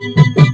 Música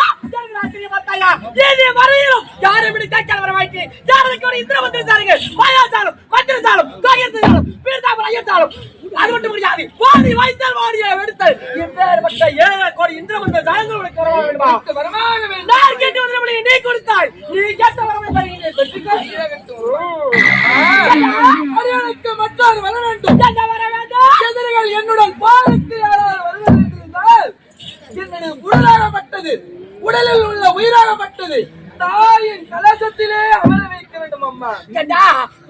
மந்திரந்தாலும் கேந்திரந்தாலும் பீதாமர ஐயந்தாலும் கோடி வைப்பது கோடி எடுப்பது இவை அனைத்தும் மந்திர தந்திரங்களும் எங்களுக்கு வரவாக நீங்கள் தர வேண்டும் அம்மா அது மட்டும் முடியாது வாடி வைத்தல் வாடிய எடுத்தல் இப்பேற்பட்ட ஏழு கோடி இந்திரமந்த ஜாயங்களுக்கு வர வேண்டுமா? எனக்கு வரவாக வேண்டும். நான் கேட்டு வந்தபடி நீ கொடுத்தாய். நீ கேட்ட வரவை தருகிறேன் பெற்றுக்கோ. அரியணைக்கு மற்றொரு வர வேண்டும். வர வேண்டும் உடலில் உள்ள உயிராகப்பட்டது. தாயின் கலசத்திலே அமர வைக்க வேண்டும் அம்மா. ஏண்டா,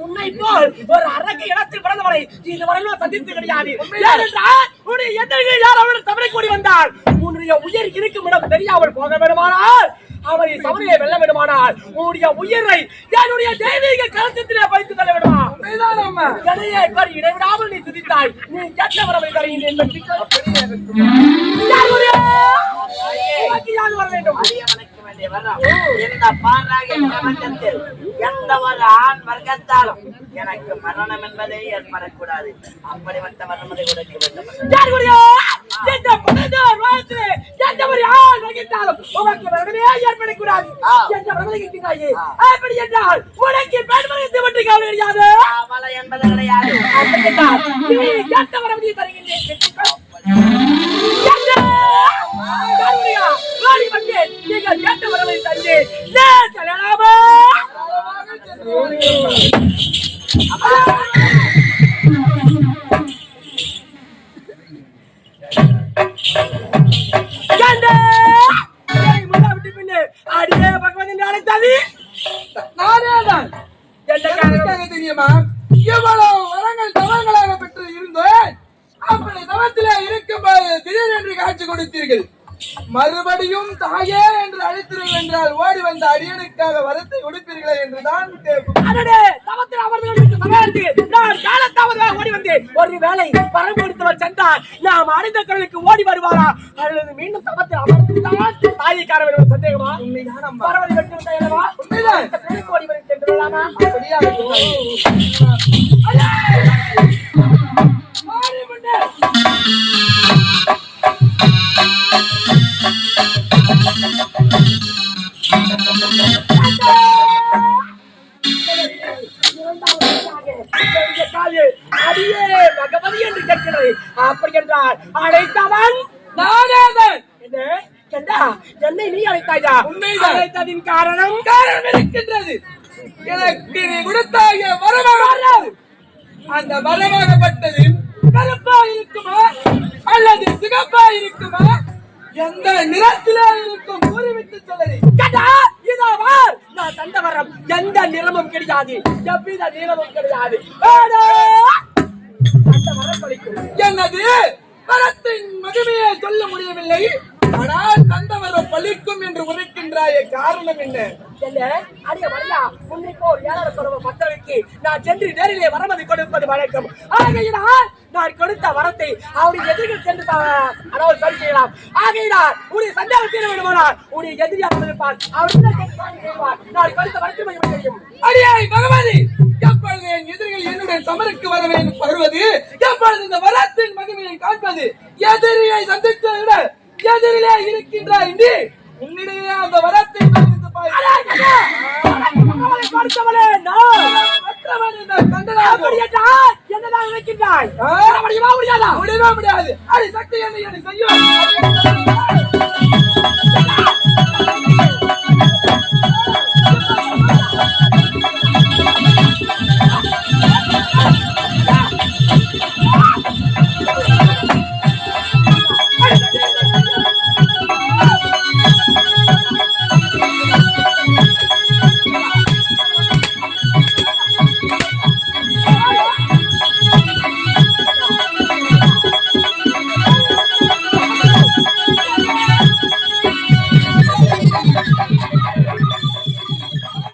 உன்னை போல் ஒரு அரக்க இடத்தில் பிறந்தவனை இதுவரையிலும் சந்தித்து கிடையாது. உன்னுடைய எதிரிகள் யார் அவருடன் சபரை கூடி வந்தால் உன்னுடைய உயிர் இருக்கும் இடம் தெரியாமல் போக வேண்டுமானால் அவரை சபரையை வெல்ல வேண்டுமானால் உன்னுடைய உயிரை என்னுடைய தெய்வீக கலசத்திலே வைத்து தள்ள வேண்டுமா? அம்மா எதையே பார் இடைவிடாமல் நீ துதித்தாய். நீ கேட்ட வரவை யார் வர வேண்டும்? இந்த பாராகிய பிரபஞ்சத்தில் எந்த ஒரு ஆண் வர்க்கத்தாலும் எனக்கு மரணம் என்பதே ஏற்படக்கூடாது. அப்படிப்பட்ட வரமதை கொடுக்க வேண்டும் யார் கூறியோ? எந்த பணத்தார் வாழ்த்திலே எந்த ஒரு ஆள் வகித்தாலும் உனக்கு மரணமே ஏற்படக்கூடாது. அப்படி என்றால் உனக்கு பற்றி கவலை கிடையாது. அவளை என்பது கிடையாது அப்படி என்றால் நீ கேட்ட தருகின்றேன். நீங்கள் கேட்ட வரம்பை தந்தேன். நான் கல்யாணமா? நான் எவ்வளவு இவ்வளவு வரங்கள் தவறுகளாக பெற்று இருந்தேன்? அப்படி தவத்திலே இருக்கும்போது திடீரென்று காட்சி கொடுத்தீர்கள். மறுபடியும் தாயே என்று அழைத்தீர்கள் என்றால் ஓடி வந்த அரியனுக்காக வரத்தை கொடுப்பீர்களே என்றுதான் கேட்கும். அடடே, தவத்தில் சகாயத்துக்கு நான் காலத்தாமதமாக ஓடி வந்தேன். ஒருவேளை வரம்பு எடுத்தவர் சென்றால் நாம் அடைந்த கடலுக்கு ஓடி வருவாரா அல்லது மீண்டும் தவத்தில் அமர்ந்துதான் தாயை என்ற சந்தேகமா பரவல் வெற்றி விட்டாயல்லவா? ஓடி வரும் சென்று விடலாமா? அப்படியே ஆகட்டும். அப்படி என்றால் அழைத்தவன் நானே தான் என்ன நீ அழைத்தாயா? உண்மைதான். அழைத்ததின் காரணம் காரணம் இருக்கின்றது. எனக்கு நீ கொடுத்தாய வரமாக அந்த வரமாகப்பட்டது கருப்பா இருக்குமா? அல்லது சிகப்பா இருக்குமா? எந்த நிறத்திலே இருக்கும்? கூறிவிட்டு சொல்லி கண்டா இதோ வார். நான் தந்த வரம் எந்த நிறமும் கிடையாது. எவ்வித நிறமும் கிடையாது. என்னது? வரத்தின் மகிமையை சொல்ல முடியவில்லை. ஆனால் தந்தவரம் பலிக்கும் என்று உரைக்கின்றாய காரணம் என்ன? அடிய மரியா உன்னை போல் மக்களுக்கு நான் சென்று நேரிலே வரமதி கொடுப்பது வழக்கம். ஆகையினால் நான் கொடுத்த வரத்தை அவருடைய எதிரிகள் சென்று அதாவது சரி செய்யலாம். ஆகையினால் உடைய சந்தேகம் தீர வேண்டுமானால் உடைய எதிரியாக இருப்பார் அவருடைய நான் கொடுத்த வரத்தை தெரியும். அடியாய் பகவதி எப்பொழுது என் எதிரிகள் என்னுடைய சமருக்கு வர வேண்டும் வருவது? எப்பொழுது இந்த வரத்தின் மகிமையை காண்பது எதிரியை சந்தித்ததை விட எதிரிலே இருக்கின்றாய் நீ உன்னிடையே அந்த வரத்தை தெரிவித்து பார். அவளை கொடுத்தவளே நான் என்னதான் நினைக்கின்றாய் முடியுமா முடியாதா முடியவே முடியாது அடி சக்தி என்னை செய்யும்